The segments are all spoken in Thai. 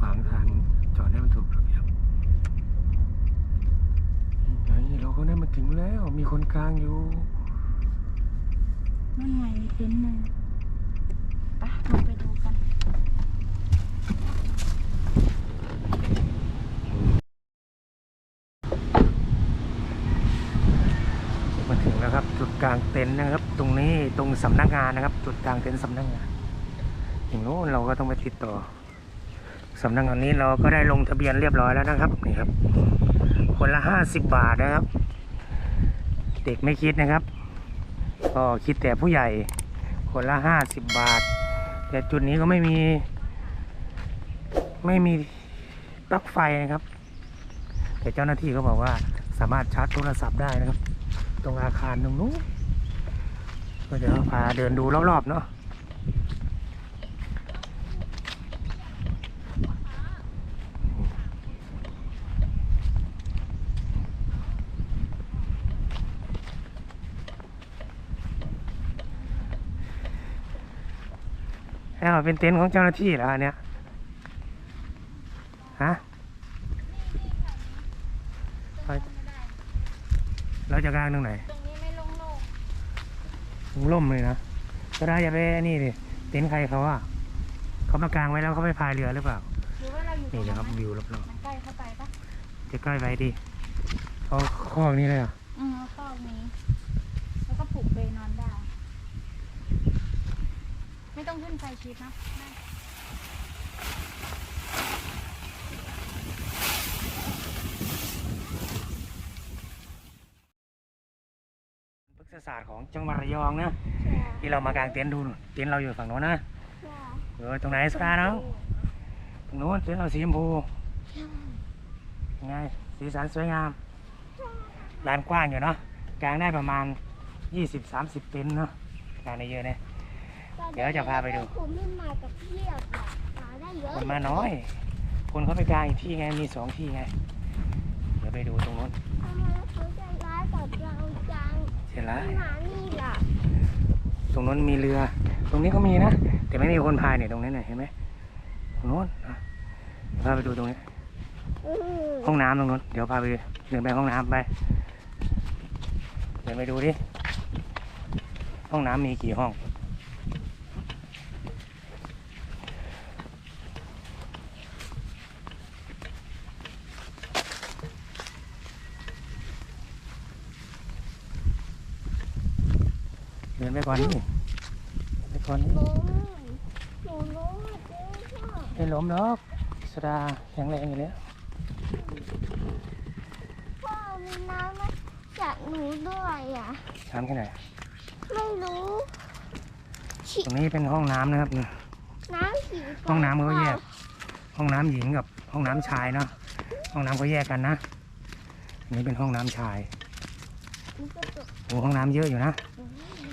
จอดขวางทางจอดให้มันถูกระเบียบนี่ไงเราก็ได้มาถึงแล้ว มีคนกลางอยู่นั่นไงมีเต็นท์หนึ่งไปลงไปดูกัน มาถึงแล้วครับ จุดกลางเต็นท์นะครับ ตรงนี้ตรงสำนักงานนะครับ จุดกลางเต็นท์สำนักงานอย่างโน้นเราก็ต้องไปติดต่อ สำนักงานนี้เราก็ได้ลงทะเบียนเรียบร้อยแล้วนะครับนี่ครับ คนละห้าสิบบาทนะครับ เด็กไม่คิดนะครับ ก็คิดแต่ผู้ใหญ่ คนละห้าสิบบาท แต่จุดนี้ก็ไม่มี ไม่มีปลั๊กไฟนะครับ แต่เจ้าหน้าที่เขาบอกว่าสามารถชาร์จโทรศัพท์ได้นะครับ ตรงอาคารตรงนู้นก็เดี๋ยวพาเดินดูรอบๆเนาะ แล้วเป็นเต็นท์ของเจ้าหน้าที่เหรออันเนี้ยฮะไปเราจะกางตรงไหนตรงนี้ไม่ลงโลกถุงล่มเลยนะก็ได้อย่าไปนี่ดิเต็นท์ใครเขาอะเขามากางไว้แล้วเขาไปพายเรือหรือเปล่าหรือว่าเราอยู่ตรนี่งนะนั้นครับไหมวิวรอบมันใกล้เข้าไปปะๆจะใกล้ไปดิเขาคอกนี้เลยเหรอะอืมแล้วก็มีแล้วก็ปลูกเปนอนได้ ไม่ต้องขึ้นไฟชิดนะได้พฤกษศาสตร์ของจังหวัดระยองนะ ที่เรามากางเต็นท์ดูนู่นเต็นท์เราอยู่ฝั่งโน้นนะเออตรงไหนสตาร์เนาะตรงโน้นเต็นท์เราสีชมพูยังไงสีสันสวยงามลานกว้างอยู่เนาะกางได้ประมาณ 20-30 เต็นท์เนาะกางได้เยอะนะ เดี๋ยวจะพาไปดูคุณไม่มากับเพียบอะมาได้เยอะคนมาน้อย คนเขาไปกลางอีกที่ไงมีสองที่ไง เดี๋ยวไปดูตรงนู้นทำไมเขาใจร้ายกับเราจังเสร็จแล้วหมานี่ล่ะตรงนู้นมีเรือ ตรงนี้ก็มีนะ แต่ไม่มีคนพายเนี่ยตรงนี้เนี่ยเห็นไหมตรงนู้นอะเดี๋ยวพาไปดูตรงนี้อือห้องน้ำตรงนู้น เดี๋ยวพาไปเดินไปห้องน้ำไป เดินไปดูดิ ห้องน้ำมีกี่ห้อง นไปก่อนนี่ไปก่อนนี่ล้มหนูล้มอะเจ๊พ่อไม่ล้มหรอกสดาแข็งแรงอยู่แล้วพ่อมีน้ำมาจากหนูด้วยอะน้ำแค่ไหนไม่รู้ตรงนี้เป็นห้องน้ำนะครับน้ำสีฟ้าห้องน้ำเขาแยก ห้องน้ำหญิงกับห้องน้ำชายเนาะห้องน้ำเขาแยกกันนะอันนี้เป็นห้องน้ำชายมันจะตกโอ้ห้องน้ำเยอะอยู่นะ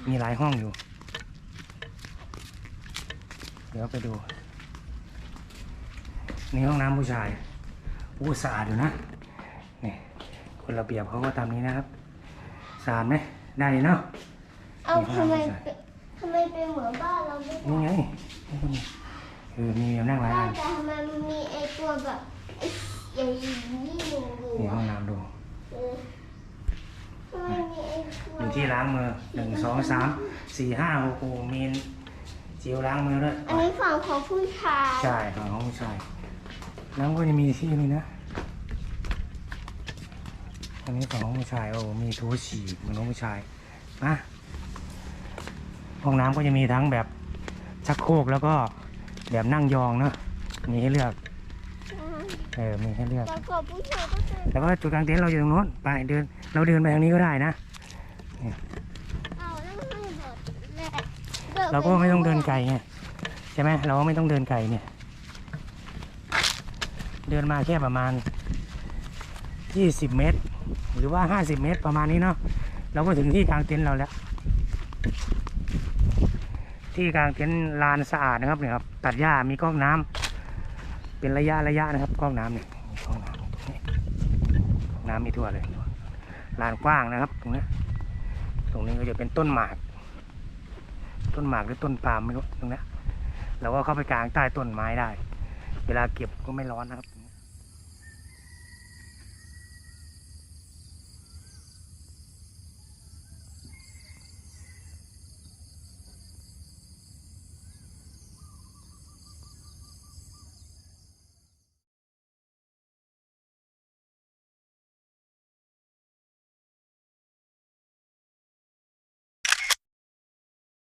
มีหลายห้องอยู่ เดี๋ยวไปดู นี่ห้องน้ำผู้ชายอู้สะอาดอยู่นะ นี่คนระเบียบเขาก็ตามนี้นะครับ สะอาดไหมได้เนาะ เอาทำไมเป็นทำไมเป็นเหมือนบ้านเราไม่นี่ไงนี่ก็มีเออมีแบบนั่งหลายได้อันแต่ทำไมมันมีไอตัวแบบไอ้ใหญ่ๆนี่หนึ่งอยู่นี่ห้องอะน้ำดู เออทำไมมีไอตัวมีที่ล้างมือหนึ่งสองสามสี่ห้าหกโอ้มีเจลล้างมือด้วยอันนี้ฝั่งของผู้ชายใช่ของห้องผู้ชายแล้วก็จะมีที่นี่นะ อันนี้ของห้องผู้ชายโอ้มีทูฉี่เหมือนห้องผู้ชายนะห้องน้ำก็จะมีทั้งแบบชักโครกแล้วก็แบบนั่งยองเนาะมีให้เลือกเออมีให้เลือกแล้วก็ผู้ชายก็จะแล้วก็จุดกลางเต็นท์เราอยู่ตรงโน้นไปเดินเราเดินไปทางนี้ก็ได้นะ เราก็ไม่ต้องเดินไกลไงใช่ไหมเราก็ไม่ต้องเดินไกลเนี่ย เดินมาแค่ประมาณ 20 เมตร หรือว่า 50 เมตรประมาณนี้เนาะเราก็ถึงที่กลางเต็นท์เราแล้ว ที่กลางเต็นท์ลานสะอาดนะครับเนี่ยครับตัดหญ้ามีก๊อกน้ำเป็นระยะระยะนะครับก๊อกน้ำเนี่ยมีก๊อกน้ำตรงนี้น้ำมีทั่วเลยลานกว้างนะครับตรงนี้ รงนี้ก็จะเป็นต้นหมาก ต้นหมากหรือต้นปาล์มไม่รู้ตรงนี้เราก็เข้าไปกลางใต้ต้นไม้ได้ เวลาเก็บก็ไม่ร้อนนะครับ